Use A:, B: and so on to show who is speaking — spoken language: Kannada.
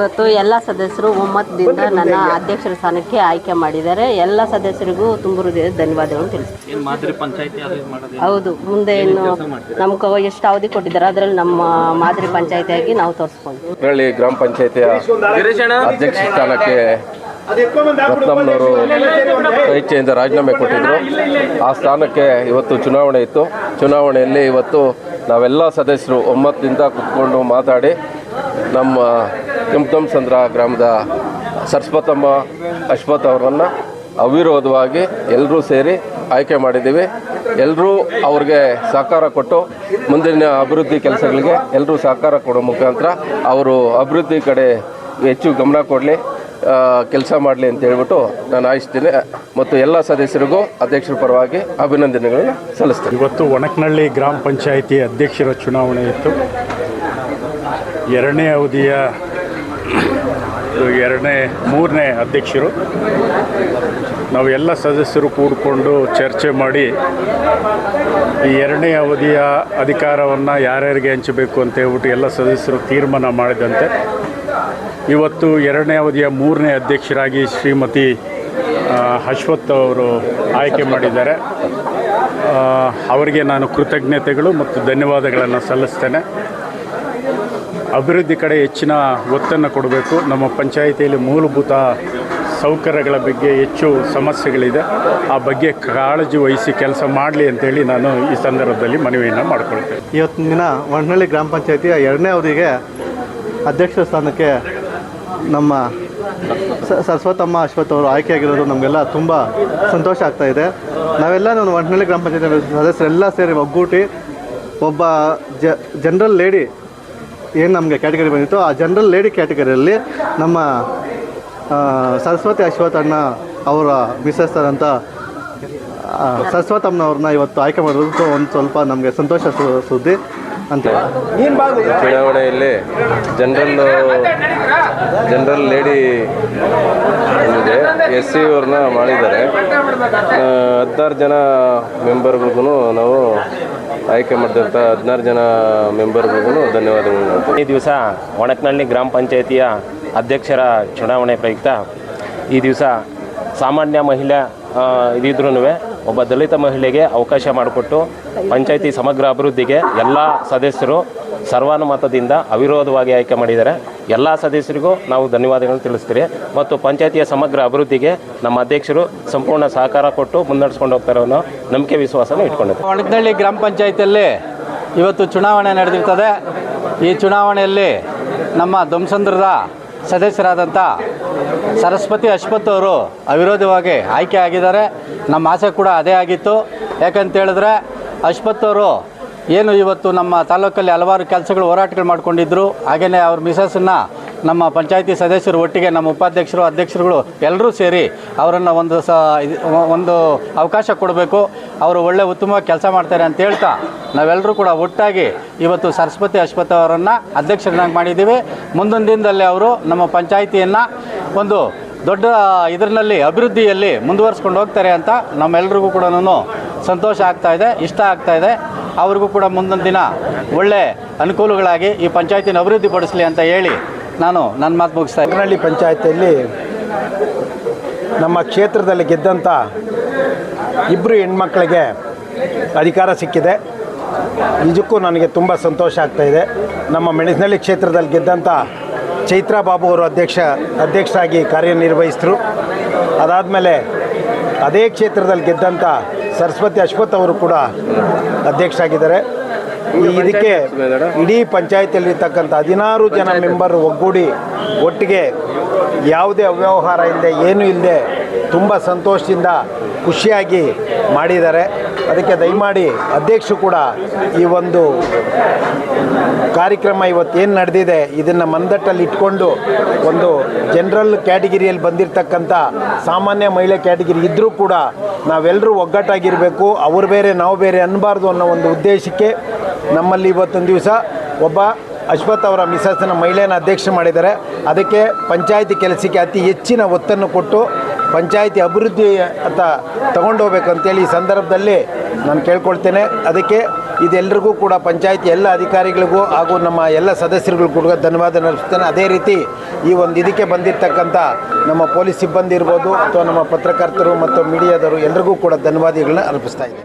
A: ಇವತ್ತು ಎಲ್ಲ ಸದಸ್ಯರು ಒಮ್ಮತದಿಂದ ನನ್ನ ಅಧ್ಯಕ್ಷರ ಸ್ಥಾನಕ್ಕೆ ಆಯ್ಕೆ ಮಾಡಿದ್ದಾರೆ. ಎಲ್ಲ ಸದಸ್ಯರಿಗೂ ತುಂಬ ಹೃದಯದ ಧನ್ಯವಾದಗಳು ತಿಳಿಸ್ತೀನಿ. ಹೌದು ಮುಂದೆ ಇನ್ನು ನಮ್ಗೆ ಎಷ್ಟು ಅವಧಿ ಕೊಟ್ಟಿದ್ದಾರೆ ಅದರಲ್ಲಿ ನಮ್ಮ ಮಾದರಿ ಪಂಚಾಯತಿಯಾಗಿ ನಾವು ತೋರಿಸ್ಕೊಂಡು
B: ಗ್ರಾಮ ಪಂಚಾಯತಿಯ ಅಧ್ಯಕ್ಷ ಸ್ಥಾನಕ್ಕೆ ರತ್ನಮ್ಮನವರು ಸ್ವೇಚ್ಛೆಯಿಂದ ರಾಜೀನಾಮೆ ಕೊಟ್ಟಿದ್ದರು ಆ ಸ್ಥಾನಕ್ಕೆ ಇವತ್ತು ಚುನಾವಣೆ ಇತ್ತು. ಚುನಾವಣೆಯಲ್ಲಿ ಇವತ್ತು ನಾವೆಲ್ಲ ಸದಸ್ಯರು ಒಮ್ಮತದಿಂದ ಕುತ್ಕೊಂಡು ಮಾತಾಡಿ ನಮ್ಮ ಕೆಂಪತಂಸಂದ್ರ ಗ್ರಾಮದ ಸರಸ್ವತಮ್ಮ ಅಶ್ವಥ್ ಅವರನ್ನು ಅವಿರೋಧವಾಗಿ ಎಲ್ಲರೂ ಸೇರಿ ಆಯ್ಕೆ ಮಾಡಿದ್ದೀವಿ. ಎಲ್ಲರೂ ಅವ್ರಿಗೆ ಸಹಕಾರ ಕೊಟ್ಟು ಮುಂದಿನ ಅಭಿವೃದ್ಧಿ ಕೆಲಸಗಳಿಗೆ ಎಲ್ಲರೂ ಸಹಕಾರ ಕೊಡೋ ಮುಖಾಂತರ ಅವರು ಅಭಿವೃದ್ಧಿ ಕಡೆ ಹೆಚ್ಚು ಗಮನ ಕೊಡಲಿ ಕೆಲಸ ಮಾಡಲಿ ಅಂತ ಹೇಳ್ಬಿಟ್ಟು ನಾನು ಆಯಿಸ್ತೀನಿ. ಮತ್ತು ಎಲ್ಲ ಸದಸ್ಯರಿಗೂ ಅಧ್ಯಕ್ಷರ ಪರವಾಗಿ ಅಭಿನಂದನೆಗಳನ್ನು ಸಲ್ಲಿಸ್ತೀನಿ.
C: ಇವತ್ತು ಒಣಕನಹಳ್ಳಿ ಗ್ರಾಮ ಪಂಚಾಯಿತಿ ಅಧ್ಯಕ್ಷರ ಚುನಾವಣೆ ಇತ್ತು. ಎರಡನೇ ಅವಧಿಯ ಎರಡನೇ, ಮೂರನೇ ಅಧ್ಯಕ್ಷರು. ನಾವು ಎಲ್ಲ ಸದಸ್ಯರು ಕೂಡಿಕೊಂಡು ಚರ್ಚೆ ಮಾಡಿ ಈ ಎರಡನೇ ಅವಧಿಯ ಅಧಿಕಾರವನ್ನು ಯಾರ್ಯಾರಿಗೆ ಹಂಚಬೇಕು ಅಂತ ಹೇಳ್ಬಿಟ್ಟು ಎಲ್ಲ ಸದಸ್ಯರು ತೀರ್ಮಾನ ಮಾಡಿದಂತೆ. ಇವತ್ತು ಎರಡನೇ ಅವಧಿಯ ಮೂರನೇ ಅಧ್ಯಕ್ಷರಾಗಿ ಶ್ರೀಮತಿ ಅಶ್ವಥ್ ಅವರು ಆಯ್ಕೆ ಮಾಡಿದ್ದಾರೆ. ಅವರಿಗೆ ನಾನು ಕೃತಜ್ಞತೆಗಳು ಮತ್ತು ಧನ್ಯವಾದಗಳನ್ನು ಸಲ್ಲಿಸ್ತೇನೆ. ಅಭಿವೃದ್ಧಿ ಕಡೆ ಹೆಚ್ಚಿನ ಒತ್ತನ್ನು ಕೊಡಬೇಕು. ನಮ್ಮ ಪಂಚಾಯಿತಿಯಲ್ಲಿ ಮೂಲಭೂತ ಸೌಕರ್ಯಗಳ ಬಗ್ಗೆ ಹೆಚ್ಚು ಸಮಸ್ಯೆಗಳಿದೆ. ಆ ಬಗ್ಗೆ ಕಾಳಜಿ ವಹಿಸಿ ಕೆಲಸ ಮಾಡಲಿ ಅಂತೇಳಿ ನಾನು ಈ ಸಂದರ್ಭದಲ್ಲಿ ಮನವಿಯನ್ನು ಮಾಡಿಕೊಳ್ತೇನೆ.
D: ಇವತ್ತಿನ ದಿನ ಒಣಹಳ್ಳಿ ಗ್ರಾಮ ಪಂಚಾಯತಿಯ ಎರಡನೇ ಅವಧಿಗೆ ಅಧ್ಯಕ್ಷ ಸ್ಥಾನಕ್ಕೆ ನಮ್ಮ ಸರಸ್ವತಮ್ಮ ಅಶ್ವಥ್ ಅವರು ಆಯ್ಕೆಯಾಗಿರೋದು ನಮಗೆಲ್ಲ ತುಂಬ ಸಂತೋಷ ಆಗ್ತಾ ಇದೆ. ನಾವೆಲ್ಲ ನಾನು ಒಣಹಳ್ಳಿ ಗ್ರಾಮ ಪಂಚಾಯತಿ ಸದಸ್ಯರೆಲ್ಲ ಸೇರಿ ಒಗ್ಗೂಟಿ ಒಬ್ಬ ಜನರಲ್ ಲೇಡಿ ಏನು ನಮಗೆ ಕ್ಯಾಟಗರಿ ಬಂದಿತ್ತು, ಆ ಜನರಲ್ ಲೇಡಿ ಕ್ಯಾಟಗರಿಯಲ್ಲಿ ನಮ್ಮ ಸರಸ್ವತಿ ಅಶ್ವಥ್ ಅಣ್ಣ ಅವರ ಮಿಸಸ್ ಅಂತ ಸರಸ್ವತಮ್ಮನವ್ರನ್ನ ಇವತ್ತು ಆಯ್ಕೆ ಮಾಡೋದು ಒಂದು ಸ್ವಲ್ಪ ನಮಗೆ ಸಂತೋಷ ಸುದ್ದಿ. ಅಂತ
B: ಚುನಾವಣೆಯಲ್ಲಿ ಜನರಲ್ ಜನರಲ್ ಲೇಡಿ ಇದೆ ಎಸ್ ಸಿ ಅವ್ರನ್ನ ಮಾಡಿದ್ದಾರೆ. ಹದಿನಾರು ಜನ ಮೆಂಬರ್ಗಳಿಗೂ ನಾವು ಆಯ್ಕೆ ಮಾಡಿದಂಥ ಹದಿನಾರು ಜನ ಮೆಂಬರ್ಗಳಿಗೂ ಧನ್ಯವಾದಗಳು
E: ಈ ದಿವಸ ಒಣಕ್ನಳ್ಳಿ ಗ್ರಾಮ ಪಂಚಾಯಿತಿಯ ಅಧ್ಯಕ್ಷರ ಚುನಾವಣೆ ಪ್ರಯುಕ್ತ ಈ ದಿವಸ ಸಾಮಾನ್ಯ ಮಹಿಳಾ ಇದಿದ್ರೂ ಒಬ್ಬ ದಲಿತ ಮಹಿಳೆಗೆ ಅವಕಾಶ ಮಾಡಿಕೊಟ್ಟು ಪಂಚಾಯಿತಿ ಸಮಗ್ರ ಅಭಿವೃದ್ಧಿಗೆ ಎಲ್ಲ ಸದಸ್ಯರು ಸರ್ವಾನುಮತದಿಂದ ಅವಿರೋಧವಾಗಿ ಆಯ್ಕೆ ಮಾಡಿದ್ದಾರೆ. ಎಲ್ಲ ಸದಸ್ಯರಿಗೂ ನಾವು ಧನ್ಯವಾದಗಳನ್ನು ತಿಳಿಸ್ತೀರಿ. ಮತ್ತು ಪಂಚಾಯಿತಿಯ ಸಮಗ್ರ ಅಭಿವೃದ್ಧಿಗೆ ನಮ್ಮ ಅಧ್ಯಕ್ಷರು ಸಂಪೂರ್ಣ ಸಹಕಾರ ಕೊಟ್ಟು ಮುನ್ನಡೆಸ್ಕೊಂಡು ಹೋಗ್ತಾರೆ ಅನ್ನೋ ನಂಬಿಕೆ ವಿಶ್ವಾಸನ ಇಟ್ಕೊಂಡಿದ್ದಾರೆ.
F: ಒಣಕನಹಳ್ಳಿ ಗ್ರಾಮ ಪಂಚಾಯತಿಯಲ್ಲಿ ಇವತ್ತು ಚುನಾವಣೆ ನಡೆದಿರ್ತದೆ. ಈ ಚುನಾವಣೆಯಲ್ಲಿ ನಮ್ಮ ಧ್ವಂಸಂದ್ರದ ಸದಸ್ಯರಾದಂಥ ಸರಸ್ವತಿ ಅಶ್ವಥ್ ಅವರು ಅವಿರೋಧವಾಗಿ ಆಯ್ಕೆ ಆಗಿದ್ದಾರೆ. ನಮ್ಮ ಆಸೆ ಕೂಡ ಅದೇ ಆಗಿತ್ತು. ಯಾಕಂತ ಹೇಳಿದ್ರೆ ಅಶ್ವಥ್ ಅವರು ಏನು ಇವತ್ತು ನಮ್ಮ ತಾಲೂಕಲ್ಲಿ ಹಲವಾರು ಕೆಲಸಗಳು, ಹೋರಾಟಗಳು ಮಾಡ್ಕೊಂಡಿದ್ದರು ಹಾಗೆಯೇ ಅವ್ರ ಮಿಸಸ್ಸನ್ನು ನಮ್ಮ ಪಂಚಾಯಿತಿ ಸದಸ್ಯರು ಒಟ್ಟಿಗೆ ನಮ್ಮ ಉಪಾಧ್ಯಕ್ಷರು, ಅಧ್ಯಕ್ಷರುಗಳು ಎಲ್ಲರೂ ಸೇರಿ ಅವರನ್ನು ಒಂದು ಸ ಒಂದು ಅವಕಾಶ ಕೊಡಬೇಕು. ಅವರು ಒಳ್ಳೆ ಉತ್ತಮ ಕೆಲಸ ಮಾಡ್ತಾರೆ ಅಂತ ಹೇಳ್ತಾ ನಾವೆಲ್ಲರೂ ಕೂಡ ಒಟ್ಟಾಗಿ ಇವತ್ತು ಸರಸ್ವತಿ ಅಶ್ವಥ್ ಅವರನ್ನು ಅಧ್ಯಕ್ಷರನ್ನಾಗಿ ಮಾಡಿದ್ದೀವಿ. ಮುಂದಿನ ದಿನದಲ್ಲಿ ಅವರು ನಮ್ಮ ಪಂಚಾಯಿತಿಯನ್ನು ಒಂದು ದೊಡ್ಡ ಇದರಲ್ಲಿ, ಅಭಿವೃದ್ಧಿಯಲ್ಲಿ ಮುಂದುವರಿಸ್ಕೊಂಡು ಹೋಗ್ತಾರೆ ಅಂತ ನಮ್ಮೆಲ್ಲರಿಗೂ ಕೂಡ ಸಂತೋಷ ಆಗ್ತಾ ಇದೆ, ಇಷ್ಟ ಆಗ್ತಾ ಇದೆ. ಅವ್ರಿಗೂ ಕೂಡ ಮುಂದೊಂದು ದಿನ ಒಳ್ಳೆ ಅನುಕೂಲಗಳಾಗಿ ಈ ಪಂಚಾಯತಿನ ಅಭಿವೃದ್ಧಿಪಡಿಸಲಿ ಅಂತ ಹೇಳಿ ನಾನು ನನ್ನ ಮಾತು ಮುಗಿಸ್ತಾ ಇದ್ದೀನಿ
G: ಹರಪನಹಳ್ಳಿ ಪಂಚಾಯತಿಯಲ್ಲಿ ನಮ್ಮ ಕ್ಷೇತ್ರದಲ್ಲಿ ಗೆದ್ದಂಥ ಇಬ್ಬರು ಹೆಣ್ಮಕ್ಳಿಗೆ ಅಧಿಕಾರ ಸಿಕ್ಕಿದೆ. ನಿಜಕ್ಕೂ ನನಗೆ ತುಂಬ ಸಂತೋಷ ಆಗ್ತಾ ಇದೆ. ನಮ್ಮ ಮೆಣಸಿನಹಳ್ಳಿ ಕ್ಷೇತ್ರದಲ್ಲಿ ಗೆದ್ದಂಥ ಚೈತ್ರಾ ಬಾಬು ಅವರು ಅಧ್ಯಕ್ಷ, ಅಧ್ಯಕ್ಷರಾಗಿ ಕಾರ್ಯನಿರ್ವಹಿಸಿದ್ರು ಅದಾದಮೇಲೆ ಅದೇ ಕ್ಷೇತ್ರದಲ್ಲಿ ಗೆದ್ದಂಥ ಸರಸ್ವತಿ ಅಶ್ವಥ್ ಅವರು ಕೂಡ ಅಧ್ಯಕ್ಷರಾಗಿದ್ದಾರೆ. ಇದಕ್ಕೆ ಇಡೀ ಪಂಚಾಯತಿಯಲ್ಲಿರ್ತಕ್ಕಂಥ ಹದಿನಾರು ಜನ ಮೆಂಬರ್ ಒಗ್ಗೂಡಿ ಒಟ್ಟಿಗೆ ಯಾವುದೇ ಅವ್ಯವಹಾರ ಇಲ್ಲದೆ ಏನೂ ಇಲ್ಲದೆ ತುಂಬ ಸಂತೋಷದಿಂದ ಖುಷಿಯಾಗಿ ಮಾಡಿದ್ದಾರೆ. ಅದಕ್ಕೆ ದಯಮಾಡಿ ಅಧ್ಯಕ್ಷರು ಕೂಡ ಈ ಒಂದು ಕಾರ್ಯಕ್ರಮ ಇವತ್ತು ಏನು ನಡೆದಿದೆ, ಇದನ್ನು ಮಂದಟ್ಟಲ್ಲಿ ಇಟ್ಕೊಂಡು ಒಂದು ಜನರಲ್ ಕ್ಯಾಟಗಿರಿಯಲ್ಲಿ ಬಂದಿರತಕ್ಕಂಥ ಸಾಮಾನ್ಯ ಮಹಿಳೆ ಕ್ಯಾಟಗಿರಿ ಇದ್ದರೂ ಕೂಡ ನಾವೆಲ್ಲರೂ ಒಗ್ಗಟ್ಟಾಗಿರಬೇಕು, ಅವ್ರು ಬೇರೆ, ನಾವು ಬೇರೆ ಅನ್ನಬಾರ್ದು ಅನ್ನೋ ಒಂದು ಉದ್ದೇಶಕ್ಕೆ ನಮ್ಮಲ್ಲಿ ಇವತ್ತೊಂದು ದಿವಸ ಒಬ್ಬ ಅಶ್ವಥ್ ಅವರ ಮಿಸಸ್ನ ಮಹಿಳೆಯನ್ನು ಅಧ್ಯಕ್ಷ ಮಾಡಿದ್ದಾರೆ. ಅದಕ್ಕೆ ಪಂಚಾಯಿತಿ ಕೆಲಸಕ್ಕೆ ಅತಿ ಹೆಚ್ಚಿನ ಒತ್ತನ್ನು ಕೊಟ್ಟು ಪಂಚಾಯತಿ ಅಭಿವೃದ್ಧಿ ಅಂತ ತಗೊಂಡು ಹೋಗ್ಬೇಕಂತೇಳಿ ಈ ಸಂದರ್ಭದಲ್ಲಿ ನಾನು ಕೇಳ್ಕೊಳ್ತೇನೆ. ಅದಕ್ಕೆ ಇದೆಲ್ಲರಿಗೂ ಕೂಡ ಪಂಚಾಯತಿ ಎಲ್ಲ ಅಧಿಕಾರಿಗಳಿಗೂ ಹಾಗೂ ನಮ್ಮ ಎಲ್ಲ ಸದಸ್ಯರುಗಳಿಗೂ ಕೂಡ ಧನ್ಯವಾದ ನಡೆಸ್ತೇನೆ. ಅದೇ ರೀತಿ ಈ ಒಂದು ಇದಕ್ಕೆ ಬಂದಿರತಕ್ಕಂಥ ನಮ್ಮ ಪೊಲೀಸ್ ಸಿಬ್ಬಂದಿ ಇರ್ಬೋದು ಅಥವಾ ನಮ್ಮ ಪತ್ರಕರ್ತರು ಮತ್ತು ಮೀಡಿಯಾದವರು ಎಲ್ರಿಗೂ ಕೂಡ ಧನ್ಯವಾದಗಳನ್ನ ಅರ್ಪಿಸ್ತಾ ಇದ್ದೇನೆ.